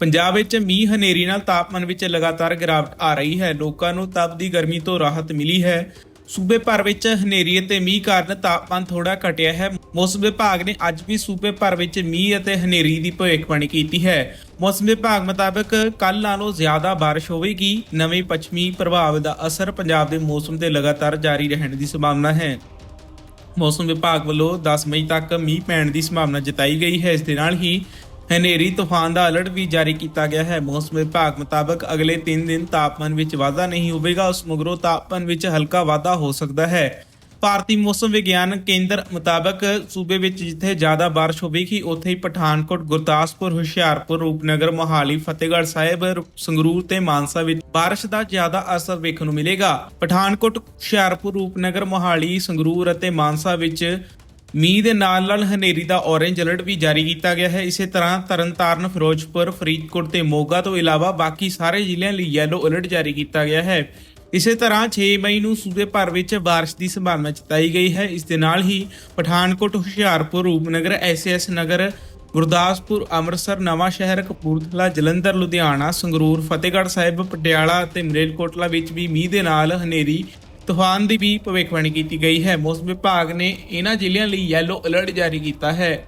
ਪੰਜਾਬ ਵਿੱਚ ਮੀਂਹ ਹਨੇਰੀ ਨਾਲ ਤਾਪਮਾਨ ਵਿੱਚ ਲਗਾਤਾਰ ਗਿਰਾਵਟ ਆ ਰਹੀ ਹੈ। ਲੋਕਾਂ ਨੂੰ ਤਪਦੀ ਗਰਮੀ ਤੋਂ ਰਾਹਤ ਮਿਲੀ ਹੈ। ਸੂਬੇ ਭਰ ਵਿੱਚ ਹਨੇਰੀ ਅਤੇ ਮੀਂਹ ਕਾਰਨ ਤਾਪਮਾਨ ਥੋੜਾ ਘਟਿਆ ਹੈ। ਮੌਸਮ ਵਿਭਾਗ ਨੇ ਅੱਜ ਵੀ ਸੂਬੇ ਭਰ ਵਿੱਚ ਮੀਂਹ ਅਤੇ ਹਨੇਰੀ ਦੀ ਭਵਿੱਖਬਾਣੀ ਕੀਤੀ ਹੈ। ਮੌਸਮ ਵਿਭਾਗ ਮੁਤਾਬਕ ਕੱਲ ਨਾਲੋਂ ਜ਼ਿਆਦਾ ਬਾਰਿਸ਼ ਹੋਵੇਗੀ। ਨਵੇਂ ਪੱਛਮੀ ਪ੍ਰਭਾਵ ਦਾ ਅਸਰ ਪੰਜਾਬ ਦੇ ਮੌਸਮ ਤੇ ਲਗਾਤਾਰ ਜਾਰੀ ਰਹਿਣ ਦੀ ਸੰਭਾਵਨਾ ਹੈ। ਮੌਸਮ ਵਿਭਾਗ ਵੱਲੋਂ 10 ਮਈ ਤੱਕ ਮੀਂਹ ਪੈਣ ਦੀ ਸੰਭਾਵਨਾ ਜਤਾਈ ਗਈ ਹੈ। ਇਸ ਦੇ ਨਾਲ ਹੀ ਹਨੇਰੀ, ਤੂਫਾਨ ਦਾ ਅਲਰਟ ਵੀ ਜਾਰੀ ਕੀਤਾ ਗਿਆ ਹੈ। ਮੌਸਮ ਵਿਭਾਗ ਮੁਤਾਬਕ ਅਗਲੇ 3 ਦਿਨ ਤਾਪਮਾਨ ਵਿੱਚ ਵਾਧਾ ਨਹੀਂ ਹੋਵੇਗਾ। ਉਸ ਮਗਰੋਂ ਤਾਪਮਾਨ ਵਿੱਚ ਹਲਕਾ ਵਾਧਾ ਹੋ ਸਕਦਾ ਹੈ। ਭਾਰਤੀ ਮੌਸਮ ਵਿਗਿਆਨ ਕੇਂਦਰ ਮੁਤਾਬਕ ਸੂਬੇ ਵਿੱਚ ਜਿੱਥੇ ਜ਼ਿਆਦਾ ਬਾਰਿਸ਼ ਹੋਵੇਗੀ, ਉੱਥੇ ਹੀ ਪਠਾਨਕੋਟ, ਗੁਰਦਾਸਪੁਰ, ਹੁਸ਼ਿਆਰਪੁਰ, ਰੂਪਨਗਰ, ਮੋਹਾਲੀ, ਫਤਿਹਗੜ੍ਹ ਸਾਹਿਬ, ਸੰਗਰੂਰ ਤੇ ਮਾਨਸਾ ਵਿੱਚ ਬਾਰਿਸ਼ ਦਾ ਜ਼ਿਆਦਾ ਅਸਰ ਵੇਖਣ ਨੂੰ ਮਿਲੇਗਾ। ਪਠਾਨਕੋਟ, ਹੁਸ਼ਿਆਰਪੁਰ, ਰੂਪਨਗਰ, ਮੋਹਾਲੀ, ਸੰਗਰੂਰ ਅਤੇ ਮਾਨਸਾ ਵਿੱਚ ਮੀਂਹ ਦੇ ਨਾਲ ਨਾਲ ਹਨੇਰੀ ਦਾ ਔਰੇਂਜ ਅਲਰਟ ਵੀ ਜਾਰੀ ਕੀਤਾ ਗਿਆ ਹੈ। ਇਸੇ ਤਰ੍ਹਾਂ ਤਰਨਤਾਰਨ, ਫਿਰੋਜ਼ਪੁਰ, ਫਰੀਦਕੋਟ ਤੇ ਮੋਗਾ ਤੋਂ ਇਲਾਵਾ ਬਾਕੀ ਸਾਰੇ ਜ਼ਿਲ੍ਹਿਆਂ ਲਈ ਯੈਲੋ ਅਲਰਟ ਜਾਰੀ ਕੀਤਾ ਗਿਆ ਹੈ। ਇਸੇ ਤਰ੍ਹਾਂ 6 ਮਈ ਨੂੰ ਸੂਬੇ ਭਰ ਵਿੱਚ ਬਾਰਿਸ਼ ਦੀ ਸੰਭਾਵਨਾ ਜਤਾਈ ਗਈ ਹੈ। ਇਸ ਦੇ ਨਾਲ ਹੀ ਪਠਾਨਕੋਟ, ਹੁਸ਼ਿਆਰਪੁਰ, ਰੂਪਨਗਰ, ਐਸਐਸ ਨਗਰ, ਗੁਰਦਾਸਪੁਰ, ਅੰਮ੍ਰਿਤਸਰ, ਨਵਾਂ ਸ਼ਹਿਰ, ਕਪੂਰਥਲਾ, ਜਲੰਧਰ, ਲੁਧਿਆਣਾ, ਸੰਗਰੂਰ, ਫਤਿਹਗੜ੍ਹ ਸਾਹਿਬ, ਪਟਿਆਲਾ ਅਤੇ ਮਰੇਲਕੋਟਲਾ ਵਿੱਚ ਵੀ ਮੀਂਹ ਦੇ ਨਾਲ ਹਨੇਰੀ ਤੂਫਾਨ ਦੀ ਵੀ ਭਵਿੱਖਬਾਣੀ ਕੀਤੀ ਗਈ ਹੈ। ਮੌਸਮ ਵਿਭਾਗ ਨੇ ਇਹਨਾਂ ਜ਼ਿਲ੍ਹਿਆਂ ਲਈ ਯੈਲੋ ਅਲਰਟ ਜਾਰੀ ਕੀਤਾ ਹੈ।